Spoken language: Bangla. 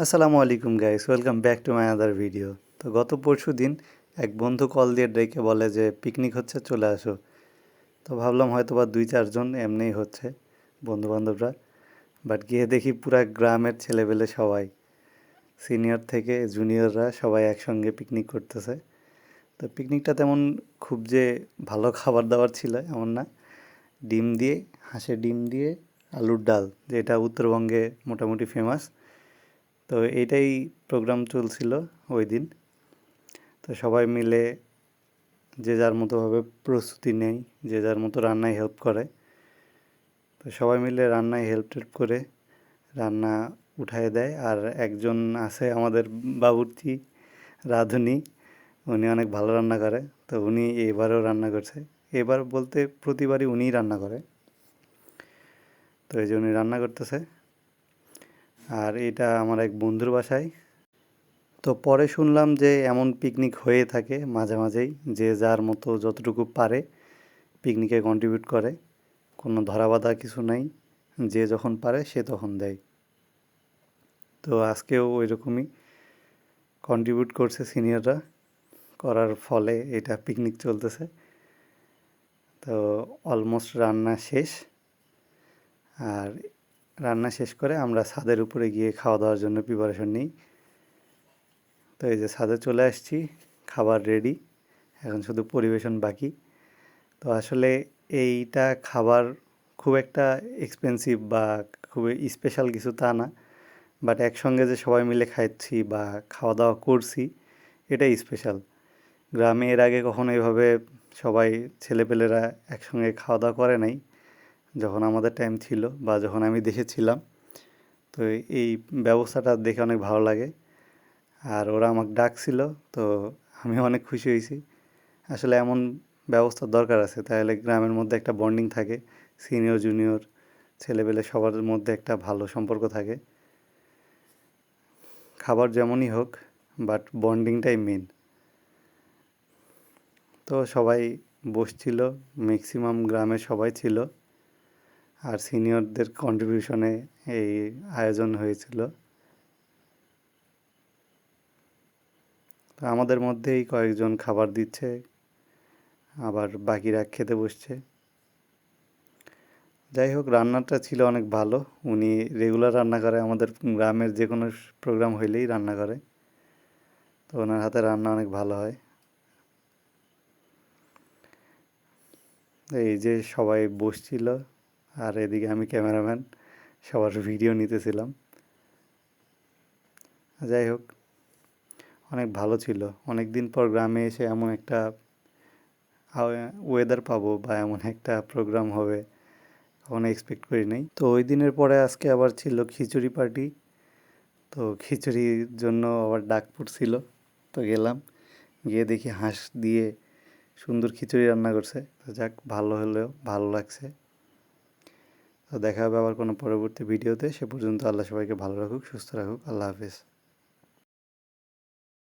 আসসালামু আলাইকুম guys welcome back to my other video তো গত পরশু দিন এক বন্ধু কল দিয়ে ডেকে বলে যে পিকনিক হচ্ছে, চলে আসো। তো ভাবলাম হয়তো বা দুই চারজন এমনিই হচ্ছে বন্ধু বান্ধবরা বাট গিয়ে দেখি পুরা গ্রামের ছেলেবেলে সবাই সিনিয়র থেকে জুনিয়ররা সবাই একসঙ্গে পিকনিক করতেছে। তো পিকনিকটা তেমন খুব যে ভালো খাবার দাবার ছিল এমন না। ডিম দিয়ে, হাঁসের ডিম দিয়ে আলুর ডাল, যেটা উত্তরবঙ্গে মোটামুটি ফেমাস তো এইটাই প্রোগ্রাম চলছিল ওই দিন তো সবাই মিলে যে যার মতোভাবে প্রস্তুতি নেয়, যে যার মতো রান্নায় হেল্প করে। তো সবাই মিলে রান্নায় হেল্প টেল্প করে রান্না উঠায় দেয়। আর একজন আছে আমাদের বাবুর্চি রাঁধুনি, উনি অনেক ভালো রান্না করে। তো উনি এবারেও রান্না করছে। এবার বলতে প্রতিবারই উনিই রান্না করে। তো এই যে উনি রান্না করতেছে আর এটা আমার এক বন্ধুর বাসায়। তো পরে শুনলাম যে এমন পিকনিক হয়ে থাকে মাঝে মাঝেই, যে যার মতো যতটুকু পারে পিকনিকে কন্ট্রিবিউট করে। কোনো ধরাবাধা কিছু নাই, যে যখন পারে সে তখন দেয়। তো আজকেও ওই রকমই কন্ট্রিবিউট করছে সিনিয়ররা করার ফলে এটা পিকনিক চলতেছে। তো অলমোস্ট রান্না শেষ। আর রান্না শেষ করে আমরা ছাদের উপরে গিয়ে খাওয়া দাওয়ার জন্য প্রিপারেশন নিই। তো এই যে ছাদে চলে আসছি, খাবার রেডি এখন শুধু পরিবেশন বাকি। তো আসলে এইটা খাবার খুব একটা এক্সপেন্সিভ বা খুবই স্পেশাল কিছু তা না বাট একসঙ্গে যে সবাই মিলে খাচ্ছি বা খাওয়া দাওয়া করছি, এটাই স্পেশাল গ্রামে এর আগে কখনো এভাবে সবাই ছেলেপেলেরা একসঙ্গে খাওয়া দাওয়া করে নাই। যখন আমাদের টাইম ছিল বা যখন আমি দেশে ছিলাম, তো এই ব্যবস্থাটা দেখে অনেক ভালো লাগে। আর ওরা আমাকে ডাকছিল, তো আমি অনেক খুশি হয়েছি। আসলে এমন ব্যবস্থার দরকার আছে, তাহলে গ্রামের মধ্যে একটা বন্ডিং থাকে সিনিয়র জুনিয়র ছেলেবেলে সবার মধ্যে একটা ভালো সম্পর্ক থাকে। খাবার যেমনই হোক বাট বন্ডিংটাই মেন তো সবাই বসছিল ম্যাক্সিমাম গ্রামের সবাই ছিল। আর সিনিয়রদের কন্ট্রিবিউশনে এই আয়োজন হয়েছিল। আমাদের মধ্যেই কয়েকজন খাবার দিচ্ছে, আবার বাকিরা খেতে বসছে। যাই হোক, রান্নাটা ছিল অনেক ভালো। উনি রেগুলার রান্না করে, আমাদের গ্রামের যে কোনো প্রোগ্রাম হইলেই রান্না করে। তো ওনার হাতে রান্না অনেক ভালো হয়। এই যে সবাই বসছিল। আর এদিকে আমি ক্যামেরাম্যান, সবার ভিডিও নিতেছিলাম। যাই হোক, অনেক ভালো ছিল। অনেক দিন পর গ্রামে এসে এমন একটা ওয়েদার পাবো বা এমন একটা প্রোগ্রাম হবে, কখনো এক্সপেক্ট করি নাই। তো ওই দিনের পরে আজকে আবার ছিল খিচুড়ি পার্টি তো খিচুড়ির জন্য আবার ডাক পড়ছিল তো গেলাম, গিয়ে দেখি হাঁস দিয়ে সুন্দর খিচুড়ি রান্না করছে। তো যাক, ভালো হলেও ভালো লাগছে। দেখা হবে আবার কোনো পরবর্তী ভিডিওতে। সে পর্যন্ত আল্লাহ সবাইকে ভালো রাখুক, সুস্থ রাখুক। আল্লাহ হাফিজ।